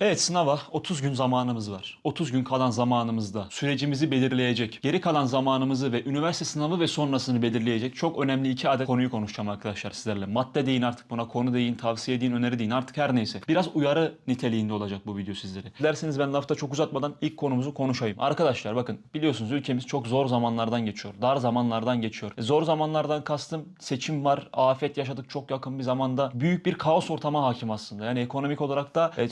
Evet sınava 30 gün zamanımız var. 30 gün kalan zamanımızda sürecimizi belirleyecek, geri kalan zamanımızı ve üniversite sınavı ve sonrasını belirleyecek çok önemli iki adet konuyu konuşacağım arkadaşlar sizlerle. Madde deyin artık buna, konu deyin, tavsiye deyin, öneri deyin artık her neyse. Biraz uyarı niteliğinde olacak bu video sizlere. Dilerseniz ben lafta çok uzatmadan ilk konumuzu konuşayım. Arkadaşlar bakın biliyorsunuz ülkemiz çok zor zamanlardan geçiyor. Dar zamanlardan geçiyor. E, Zor zamanlardan kastım seçim var, afet yaşadık çok yakın bir zamanda. Büyük bir kaos ortama hakim aslında. Yani ekonomik olarak da, e,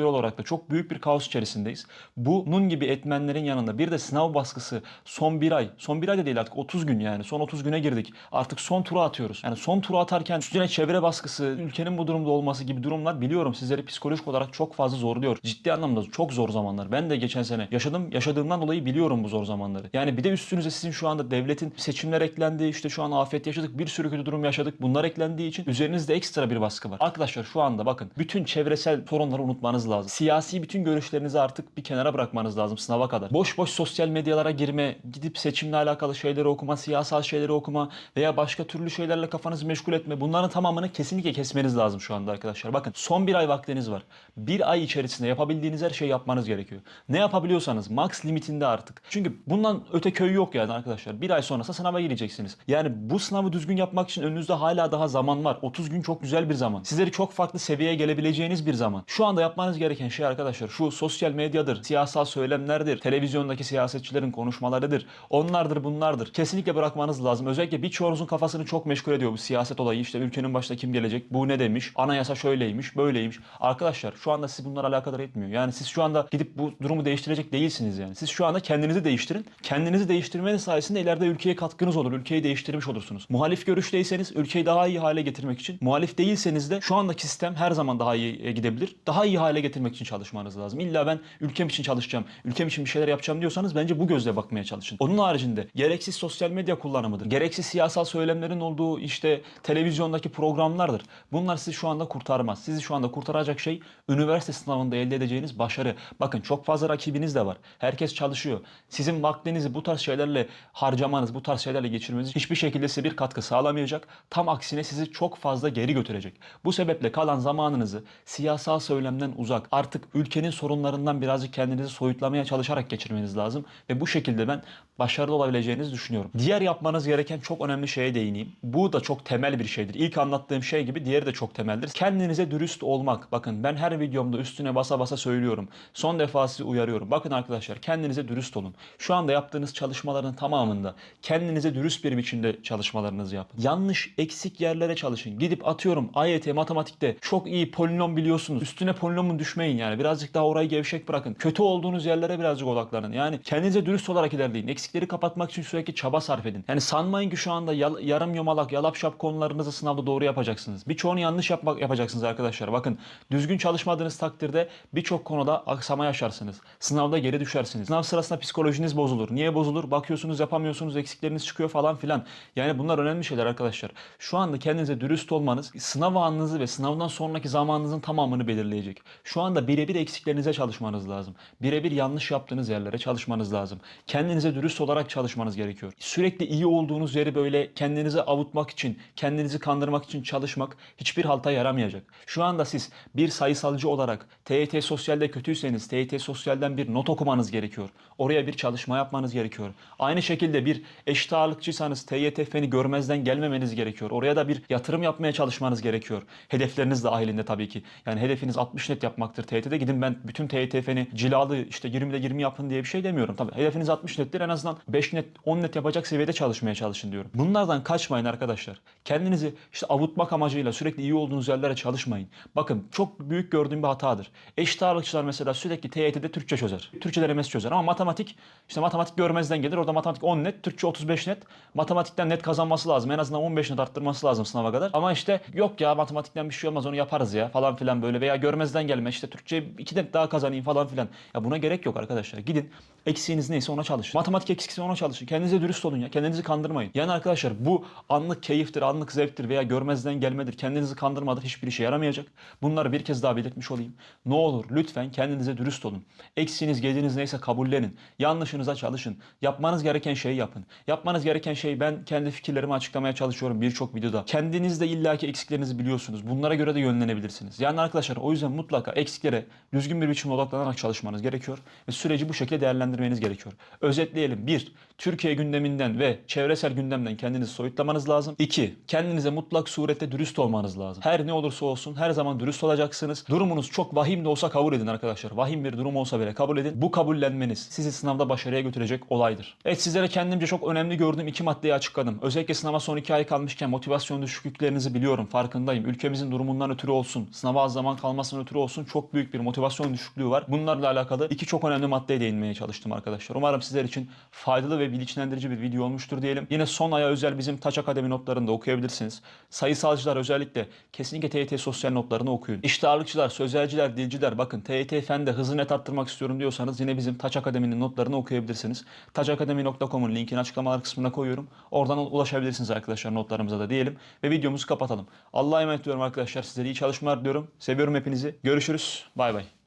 sosyokültürel olarak da çok büyük bir kaos içerisindeyiz. Bunun gibi etmenlerin yanında bir de sınav baskısı son bir ay, son bir ay da değil artık 30 gün yani. Son 30 güne girdik. Artık son tura atıyoruz. Yani son tura atarken üstüne çevre baskısı, ülkenin bu durumda olması gibi durumlar biliyorum sizleri psikolojik olarak çok fazla zorluyor. Ciddi anlamda çok zor zamanlar. Ben de geçen sene yaşadım. Yaşadığımdan dolayı biliyorum bu zor zamanları. Yani bir de üstünüze sizin şu anda devletin seçimler eklendi. işte şu an afet yaşadık. Bir sürü kötü durum yaşadık. Bunlar eklendiği için üzerinizde ekstra bir baskı var. Arkadaşlar şu anda bakın bütün çevresel sorunları unutmanız. Siyasi bütün görüşlerinizi artık bir kenara bırakmanız lazım sınava kadar. Boş boş sosyal medyalara girme, gidip seçimle alakalı şeyleri okuma, siyasal şeyleri okuma veya başka türlü şeylerle kafanızı meşgul etme. Bunların tamamını kesinlikle kesmeniz lazım şu anda arkadaşlar. Bakın son bir ay vaktiniz var. Bir ay içerisinde yapabildiğiniz her şeyi yapmanız gerekiyor. Ne yapabiliyorsanız max limitinde artık. Çünkü bundan öte köyü yok yani arkadaşlar. Bir ay sonrası sınava gireceksiniz. Yani bu sınavı düzgün yapmak için önünüzde hala daha zaman var. 30 gün çok güzel bir zaman. Sizleri çok farklı seviyeye gelebileceğiniz bir zaman. Şu anda yapmanız gereken şey arkadaşlar şu sosyal medyadır, siyasal söylemlerdir, televizyondaki siyasetçilerin konuşmalarıdır. Onlardır bunlardır. Kesinlikle bırakmanız lazım. Özellikle birçoğunuzun kafasını çok meşgul ediyor bu siyaset olayı. İşte ülkenin başta kim gelecek, bu ne demiş, anayasa şöyleymiş, böyleymiş. Arkadaşlar şu anda sizi bunlar alakadar etmiyor. Yani siz şu anda gidip bu durumu değiştirecek değilsiniz yani. Siz şu anda kendinizi değiştirin. Kendinizi değiştirmeniz sayesinde ileride ülkeye katkınız olur. Ülkeyi değiştirmiş olursunuz. Muhalif görüşteyseniz ülkeyi daha iyi hale getirmek için. Muhalif değilseniz de şu andaki sistem her zaman daha iyi gidebilir. Daha iyi hale getirmek için çalışmanız lazım. İlla ben ülkem için çalışacağım, ülkem için bir şeyler yapacağım diyorsanız bence bu gözle bakmaya çalışın. Onun haricinde gereksiz sosyal medya kullanımıdır. Gereksiz siyasal söylemlerin olduğu işte televizyondaki programlardır. Bunlar sizi şu anda kurtarmaz. Sizi şu anda kurtaracak şey üniversite sınavında elde edeceğiniz başarı. Bakın çok fazla rakibiniz de var. Herkes çalışıyor. Sizin vaktinizi bu tarz şeylerle harcamanız, bu tarz şeylerle geçirmeniz hiçbir şekilde size bir katkı sağlamayacak. Tam aksine sizi çok fazla geri götürecek. Bu sebeple kalan zamanınızı siyasal söylemden uzak, artık ülkenin sorunlarından birazcık kendinizi soyutlamaya çalışarak geçirmeniz lazım. Ve bu şekilde ben başarılı olabileceğinizi düşünüyorum. Diğer yapmanız gereken çok önemli şeye değineyim. Bu da çok temel bir şeydir. İlk anlattığım şey gibi diğeri de çok temeldir. Kendinize dürüst olmak. Bakın ben her videomda üstüne basa basa söylüyorum. Son defa sizi uyarıyorum. Bakın arkadaşlar kendinize dürüst olun. Şu anda yaptığınız çalışmaların tamamında kendinize dürüst bir biçimde çalışmalarınızı yapın. Yanlış, eksik yerlere çalışın. Gidip atıyorum AYT matematikte çok iyi polinom biliyorsunuz. Üstüne polinomun düşmeyin yani. Birazcık daha orayı gevşek bırakın. Kötü olduğunuz yerlere birazcık odaklanın. Yani kendinize dürüst olarak ilerleyin. Eksikleri kapatmak için sürekli çaba sarf edin. Yani sanmayın ki şu anda yarım yomalak, yalap şap konularınızı sınavda doğru yapacaksınız. Birçoğunu yanlış yapmak yapacaksınız arkadaşlar. Bakın düzgün çalışmadığınız takdirde birçok konuda aksama yaşarsınız. Sınavda geri düşersiniz. Sınav sırasında psikolojiniz bozulur. Niye bozulur? Bakıyorsunuz yapamıyorsunuz, eksikleriniz çıkıyor falan filan. Yani bunlar önemli şeyler arkadaşlar. Şu anda kendinize dürüst olmanız sınav anınızı ve sınavdan sonraki zamanınızın tamamını belirleyecek. Şu anda birebir eksiklerinize çalışmanız lazım. Birebir yanlış yaptığınız yerlere çalışmanız lazım. Kendinize dürüst olarak çalışmanız gerekiyor. Sürekli iyi olduğunuz yeri böyle kendinizi avutmak için, kendinizi kandırmak için çalışmak hiçbir halta yaramayacak. Şu anda siz bir sayısalcı olarak TYT Sosyal'de kötüyseniz TYT Sosyal'den bir not okumanız gerekiyor. Oraya bir çalışma yapmanız gerekiyor. Aynı şekilde bir eşit ağırlıkçıysanız TYT feni görmezden gelmemeniz gerekiyor. Oraya da bir yatırım yapmaya çalışmanız gerekiyor. Hedefleriniz dahilinde tabii ki. Yani hedefiniz 60 net yapmaktır TYT'de. Gidin ben bütün TYT feni cilalı işte 20'de 20 yapın diye bir şey demiyorum. Tabii hedefiniz 60 nettir. En azından 5 net 10 net yapacak seviyede çalışmaya çalışın diyorum. Bunlardan kaçmayın arkadaşlar. Kendinizi işte avutmak amacıyla sürekli iyi olduğunuz yerlere çalışmayın. Bakın çok büyük gördüğüm bir hatadır. Eşit ağırlıkçılar mesela sürekli TYT'de Türkçe çözer. Türkçe denemesi çözer ama matematik işte matematik görmezden gelir. Orada matematik 10 net, Türkçe 35 net. Matematikten net kazanması lazım. En azından 15 net arttırması lazım sınava kadar. Ama işte yok ya matematikten bir şey olmaz onu yaparız ya falan filan böyle veya görmezden gelme işte Türkçe 2 net daha kazanayım falan filan. Ya buna gerek yok arkadaşlar. Gidin eksiğiniz neyse ona çalışın. Matematik eksikse ona çalışın. Kendinize dürüst olun ya. Kendinizi kandırmayın. Yani arkadaşlar bu anlık keyiftir, anlık zevktir veya görmezden gelmedir. Kendinizi kandırmadır. Hiçbir işe yaramayacak. Bunları bir kez daha belirtmiş olayım. Ne olur lütfen kendinize dürüst olun. Eksiğiniz, gediğiniz neyse kabullenin. Yanlışınıza çalışın. Yapmanız gereken şeyi yapın. Yapmanız gereken şey ben kendi fikirlerimi açıklamaya çalışıyorum birçok videoda. Kendiniz de illaki eksiklerinizi biliyorsunuz. Bunlara göre de yönlenebilirsiniz. Yani arkadaşlar o yüzden mutlaka eksiklere düzgün bir biçimde odaklanarak çalışmanız gerekiyor ve süreci bu şekilde değerlendirmeniz gerekiyor. Özetleyelim. 1. Türkiye gündeminden ve çevresel gündemden kendinizi soyutlamanız lazım. 2. Kendinize mutlak surette dürüst olmanız lazım. Her ne olursa olsun her zaman dürüst olacaksınız. Durumunuz çok vahim de olsa kabul edin arkadaşlar. Vahim bir durum olsa bile kabul edin. Bu kabullenmeniz sizi sınavda başarıya götürecek olaydır. Evet sizlere kendimce çok önemli gördüğüm iki maddeyi açıkladım. Özellikle sınava son iki ay kalmışken motivasyon düşüklüklerinizi biliyorum. Farkındayım. Ülkemizin durumundan ötürü olsun, sınava az zaman kalmasından ötürü olsun çok büyük bir motivasyon düşüklüğü var. Bunlarla alakalı iki çok önemli maddeye değinmeye çalıştım arkadaşlar. Umarım sizler için faydalı ve bilinçlendirici bir video olmuştur diyelim. Yine son aya özel bizim Taç Akademi notlarını da okuyabilirsiniz. Sayısalcılar özellikle kesinlikle TYT sosyal notlarını okuyun. İşte ağırlıkçılar, sözelciler, dilciler bakın TYT Fen'de hızlı net arttırmak istiyorum diyorsanız yine bizim Taç Akademi'nin notlarını okuyabilirsiniz. Taçakademi.com'un linkini açıklamalar kısmına koyuyorum. Oradan ulaşabilirsiniz arkadaşlar notlarımıza da diyelim. Ve videomuzu kapatalım. Allah'a emanet ediyorum arkadaşlar. Sizlere iyi çalışmalar diliyorum. Seviyorum hepinizi. Görüşürüz. Bay bay.